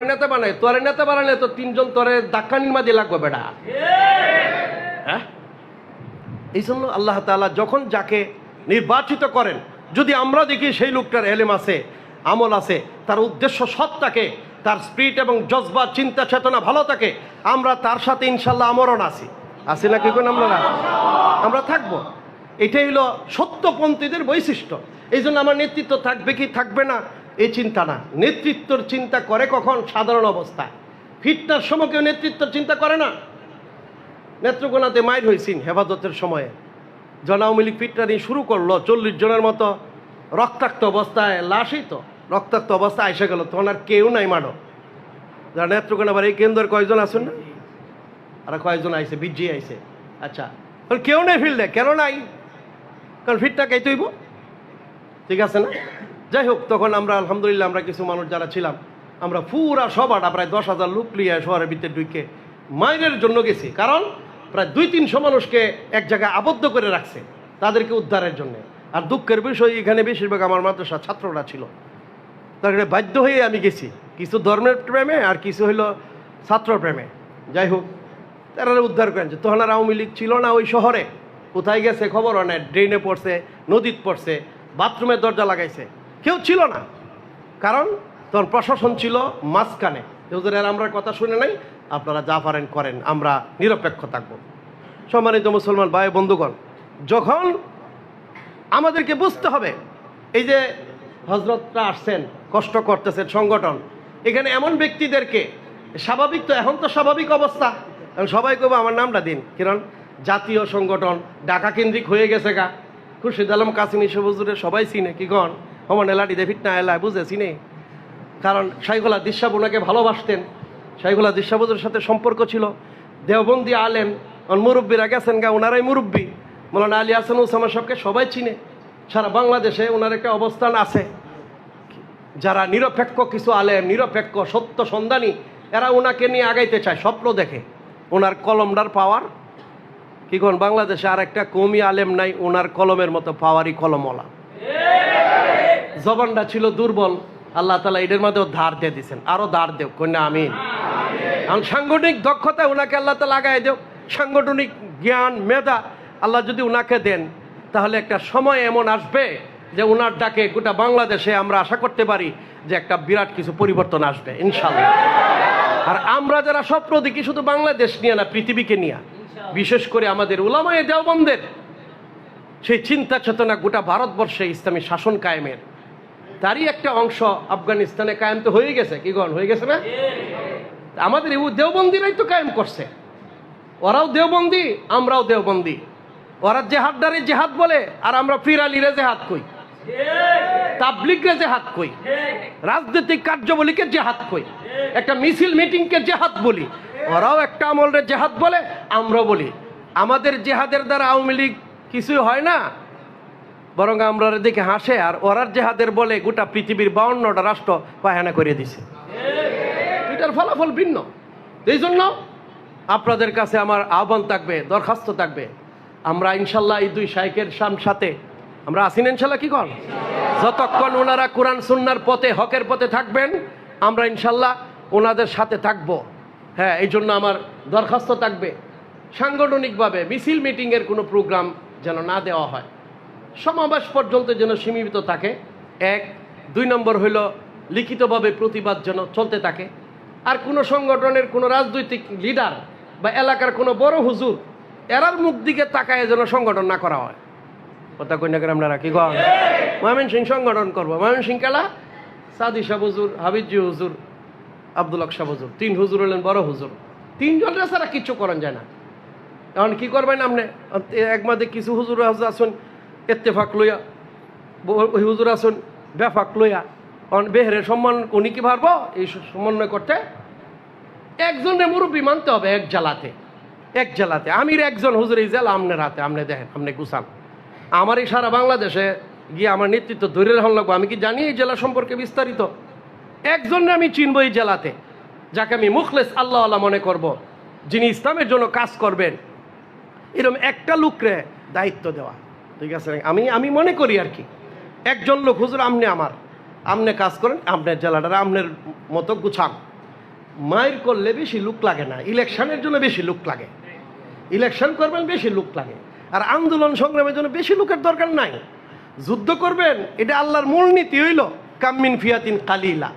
নেতা বানায়, তোরে নেতা বানালে তো তিনজন তোরে দাক্কানির মাঝে লাগবে বেটা। হ্যাঁ? এই জন্য আল্লাহ তাআলা যখন যাকে নির্বাচিত করেন, যদি আমরা দেখি সেই লোকটার এলেম আছে, আমল আছে, তার উদ্দেশ্য সৎ থাকে, তার স্পিরিট এবং জজবা, চিন্তা, চেতনা ভালো থাকে, আমরা তার সাথে ইনশাল্লাহ আমরণ আছি। আছি না কি আমরা আমরা থাকব। এটাই হলো সত্যপন্থীদের বৈশিষ্ট্য। এই জন্য আমার নেতৃত্ব থাকবে কি থাকবে না এই চিন্তা না। নেতৃত্বর চিন্তা করে কখন? সাধারণ অবস্থায়। ফিটনার সময় কেউ নেতৃত্বর চিন্তা করে না? নেত্রকোনাতে মাইর হয়েছেন হেফাজতের সময়ে। জন আওয়ামী লীগ ফিটনারি শুরু করল চল্লিশ জনের মতো রক্তাক্ত অবস্থায়, লাশই তো রক্তাক্ত অবস্থায় এসে গেল। তখন আর কেউ নাই মানো যারা নেত্রকোনা আবার এই কেন্দ্রের কয়জন আছেন না? আর কয়েকজন আইসে বিজি আইসে আচ্ছা। তাহলে কেউ নেই ফিল্ডে, কেন নাই? কারণ ফিটটা কে তৈব ঠিক আছে না? যাই হোক তখন আমরা, আলহামদুলিল্লাহ, আমরা কিছু মানুষ যারা ছিলাম, আমরা পুরা সবাটা প্রায় দশ হাজার লোক লিয়ে শহরের ভিতরে ঢুকে মাইনের জন্য গেছি। কারণ প্রায় দুই তিনশো মানুষকে এক জায়গায় আবদ্ধ করে রাখছে তাদেরকে উদ্ধারের জন্য। আর দুঃখের বিষয়, এখানে বেশিরভাগ আমার মাদ্রাসা ছাত্ররা ছিল। তারপরে বাধ্য হয়ে আমি গেছি। কিছু ধর্মের প্রেমে আর কিছু হইল ছাত্র প্রেমে। যাই হোক তারা উদ্ধার করেন। তখন আর আওয়ামী লীগ ছিল না ওই শহরে। কোথায় গেছে খবর নেই। ড্রেনে পড়ছে, নদীত পড়ছে, বাথরুমের দরজা লাগাইছে। কেউ ছিল না। কারণ তখন প্রশাসন ছিল মাঝখানে। এর আমরা কথা শুনে নাই, আপনারা যা পারেন করেন, আমরা নিরপেক্ষ থাকব। সম্মানিত মুসলমান ভাই বন্ধুগণ, যখন আমাদেরকে বুঝতে হবে, এই যে হজরতরা আসছেন, কষ্ট করতেছেন সংগঠন, এখানে এমন ব্যক্তিদেরকে, স্বাভাবিক তো, এখন তো স্বাভাবিক অবস্থা। সবাই কবে আমার নামটা দিন। কিরণ জাতীয় সংগঠন, ঢাকা কেন্দ্রিক হয়ে গেছে গা। খুরশিদ আলম কাসিমি সবুজুরে সবাই চিনে, কি কন? হমন দেভিট না এলায় বুঝে চিনে কারণ শাইগুলা দিশাব ওনাকে ভালোবাসতেন। শাইগুলা দিশাবুদের সাথে সম্পর্ক ছিল। দেওবন্দি আলেম মুরব্বীরা গেছেন গা ওনারাই মুরব্বী। মৌলানা আলী হাসান উসামা সবকে সবাই চিনে। সারা বাংলাদেশে ওনার একটা অবস্থান আছে। যারা নিরপেক্ষ কিছু আলেম, নিরপেক্ষ, সত্য সন্ধানী, এরা ওনাকে নিয়ে আগাইতে চায়, স্বপ্ন দেখে। ওনার কলমটার পাওয়ার কি কোন, বাংলাদেশে আর একটা কমি আলেম নাই ওনার কলমের মতো পাওয়ারই কলমওয়ালা। জবানটা ছিল দুর্বল আল্লাহ তালা এদের মধ্যেও ধার দিয়ে দিচ্ছেন আরও ধার দেও কন্যা আমি কারণ সাংগঠনিক দক্ষতা ওনাকে আল্লাহ তালা লাগাই দেও। সাংগঠনিক জ্ঞান মেধা আল্লাহ যদি ওনাকে দেন তাহলে একটা সময় এমন আসবে যে ওনার ডাকে গোটা বাংলাদেশে আমরা আশা করতে পারি যে একটা বিরাট কিছু পরিবর্তন আসবে ইনশাল্লাহ আর আমরা যারা স্বপ্ন দেখি শুধু বাংলাদেশ নিয়ে না পৃথিবীকে নিয়ে। বিশেষ করে আমাদের উলামায়ে দেওবন্দের। সেই চিন্তা চেতনা গোটা ভারতবর্ষে ইসলামী শাসন কায়েমের। তারই একটা অংশ আফগানিস্তানে কায়েম তো হয়ে গেছে। কি গণ? হয়ে গেছে না? আমাদের এই দেওবন্দিরাই তো কায়েম করছে। ওরাও দেওবন্দি, আমরাও দেওবন্দি। ওরা জেহাদদারে জেহাদ বলে, আর আমরা ফিরালিরে জেহাদ কই। তাবলিগরে জেহাদ কই। রাজনৈতিক কার্যবলীকে জেহাদ কই। একটা মিছিল মিটিংকে জেহাদ বলি। ওরাও একটা আমলরে জেহাদ বলে, আমরাও বলি। আমাদের জেহাদের দ্বারা আওয়ামী লীগ কিছুই হয় না। বরং আমরা দেখে হাসে আর ওরার জেহাদের বলে গোটা পৃথিবীর বাউন্নটা রাষ্ট্র পায়খানা করে দিছে। এটার ফলাফল ভিন্ন। এই জন্য আপনাদের কাছে আমার আহ্বান থাকবে, দরখাস্ত থাকবে। আমরা ইনশাল্লাহ এই দুই শাইকের সাম সাথে আমরা আসিন ইনশাল্লাহ কি কর যতক্ষণ ওনারা কোরআন সুন্নার পথে, হকের পথে থাকবেন, আমরা ইনশাল্লাহ ওনাদের সাথে থাকব। হ্যাঁ এই জন্য আমার দরখাস্ত থাকবে। সাংগঠনিকভাবে মিছিল মিটিংয়ের কোনো প্রোগ্রাম যেন না দেওয়া হয়। সমাবেশ পর্যন্ত যেন সীমিত থাকে। এক, দুই নম্বর হইল, লিখিতভাবে প্রতিবাদ যেন চলতে থাকে। আর কোনো সংগঠনের, কোনো রাজনৈতিক লিডার বা এলাকার কোনো বড় হুজুর এরার মুখ দিকে তাকায় যেন সংগঠন না করা হয়। কথা কন্যা করে আপনারা কি ময়মন সিং সংগঠন করব। ময়মন সিং কেলা? সাদি শাহ হুজুর, হাবিজি হুজুর, আব্দুল হক শাহ হুজুর, তিন হুজুর হলেন বড় হুজুর। তিনজনের ছাড়া কিচ্ছু করেন যায় না। এখন কি করবেন আপনি? একমাদে কিছু হুজুর আসুন এত্তেফাক লইয়া হুজুর আসুন বেফাক লইয়া। কারণ বেহরের সম্মান উনি কি পারব এই সমন্বয় করতে। একজনের মুরব্বী মানতে হবে এক জেলাতে এক জেলাতে আমির একজন, হুজুর এই জেলা আমনের হাতে, আমনে দেখেন আপনি গুছান। আমার এই সারা বাংলাদেশে গিয়ে আমার নেতৃত্ব ধরে রাখুন লাগবো। আমি কি জানি এই জেলা সম্পর্কে বিস্তারিত? একজনে আমি চিনবো এই জেলাতে যাকে আমি মুখলেস আল্লাহ আল্লাহ মনে করব। যিনি ইসলামের জন্য কাজ করবেন। এরকম একটা লোকরে দায়িত্ব দেওয়া। ঠিক আছে? আমি আমি মনে করি আর কি। একজন লোক, হুজুর, আমনে আমার। আমনে কাজ করেন আপনার জেলাটার, আমনের মতো গুছান। মায়ের করলে বেশি লুক লাগে না। ইলেকশনের জন্য বেশি লুক লাগে। ইলেকশন করবেন, বেশি লুক লাগে। আর আন্দোলন সংগ্রামের জন্য বেশি লোকের দরকার নাই। যুদ্ধ করবেন, এটা আল্লাহর মূলনীতি হইল, কাম্মিন ফিয়াতিন কালিলা।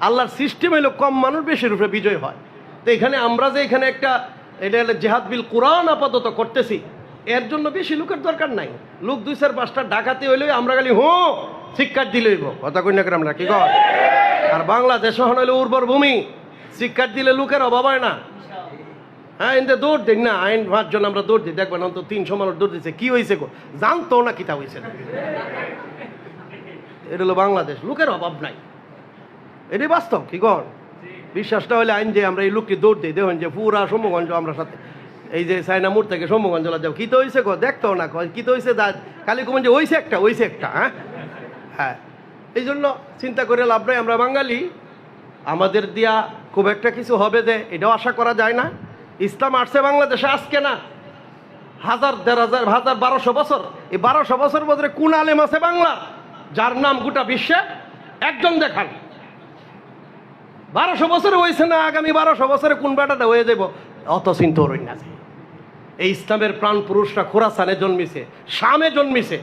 আল্লাহর সিস্টেম হইল, কম মানুষ বেশি রূপে বিজয় হয়। তো এখানে আমরা যে এখানে একটা, এটা জেহাদ বিল কোরআন আপাতত করতেছি। এর জন্য বেশি লোকের দরকার নাই। লোক দুই চার পাঁচটা ডাকাতি হইলে আমরা খালি হো শিক্ষার দিলেইব কথা কই না আমরা কি কর আর বাংলাদেশ হন হইল উর্বর ভূমি। শিক্ষার দিলে লোকের অভাব হয় না। হ্যাঁ এতে দৌড় দিন না। আইন পাঁচজন আমরা দৌড় দিই। দেখবেন অন্তত তিনশো মানুষ দৌড় দিচ্ছে কি হয়েছে গো? জানতো না কিতা হয়েছে এটা হলো বাংলাদেশ। লোকের অভাব নাই। এটাই বাস্তব, কি কর বিশ্বাসটা হলে আইন যে আমরা এই লোককে দৌড় দিই। দেখুন যে পুরা সম্মগঞ্জ আমরা সাথে। এই যে সাইনা সাইনামুর থেকে সম্মগঞ্জ যাও। কি তো হয়েছে গো? দেখতো না কি তো হয়েছে দা খালি কমন যে হয়েছে একটা, ওইছে একটা হ্যাঁ? হ্যাঁ। এই জন্য চিন্তা করে লাভ নাই। আমরা বাঙালি, আমাদের দিয়া খুব একটা কিছু হবে যে, এটাও আশা করা যায় না। ইসলাম আসছে বাংলাদেশে আজকে না। হাজার, দেড় হাজার হাজার বারোশো বছর। এই বারোশো বছর বছরে কোন আলেম আছে বাংলা? যার নাম গোটা বিশ্বে একজন দেখান। বারোশো বছরে হয়েছে না, আগামী বারোশো বছরে কোন বেটাটা হয়ে যাব অত চিন্তা রই না এই ইসলামের প্রাণ পুরুষরা খোরাসানে জন্মিছে, শামে জন্মিছে,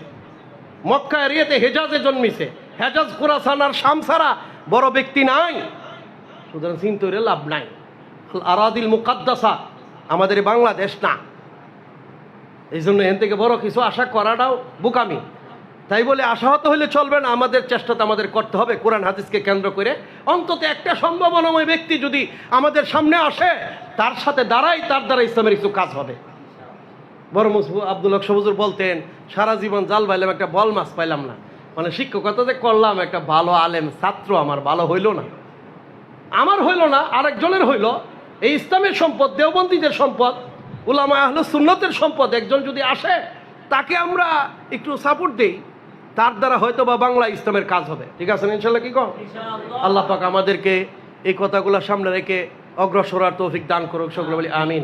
মক্কা এরিয়াতে হেজাজে জন্মিছে। হেজাজ, খোরাসান আর শাম ছাড়া বড় ব্যক্তি নাই। সুতরাং চিন্তরে লাভ নাই। আরাদিল মুকাদ্দাসা আমাদের বাংলাদেশ না। এই জন্য এখান থেকে বড় কিছু আশা করাটাও বোকামি। তাই বলে আশাহত হলে চলবে না, আমাদের চেষ্টা তো আমাদের করতে হবে। কোরআন হাদিসকে কেন্দ্র করে অন্তত একটা সম্ভাবনাময় ব্যক্তি যদি আমাদের সামনে আসে, তার সাথে দাঁড়াই, তার দ্বারা ইসলামের কিছু কাজ হবে। বড় মুসবু আব্দুল হক সবুজুর বলতেন সারা জীবন জাল পাইলাম একটা বল মাছ পাইলাম না। মানে শিক্ষকতা যে করলাম একটা ভালো আলেম ছাত্র আমার ভালো হইল না। আমার হইল না আরেকজনের হইল। এই ইসলামের সম্পদ দেওবন্দীদের সম্পদ উলামা আহলে সুন্নতের সম্পদ একজন যদি আসে তাকে আমরা একটু সাপোর্ট দিই। তার দ্বারা হয়তো বা বাংলা ইসলামের কাজ হবে। ঠিক আছে ইনশাল্লাহ কি কম আল্লাহ পাক আমাদেরকে এই কথাগুলো সামনে রেখে অগ্রসর আর তৌফিক দান করুক সকলে বলি আমিন।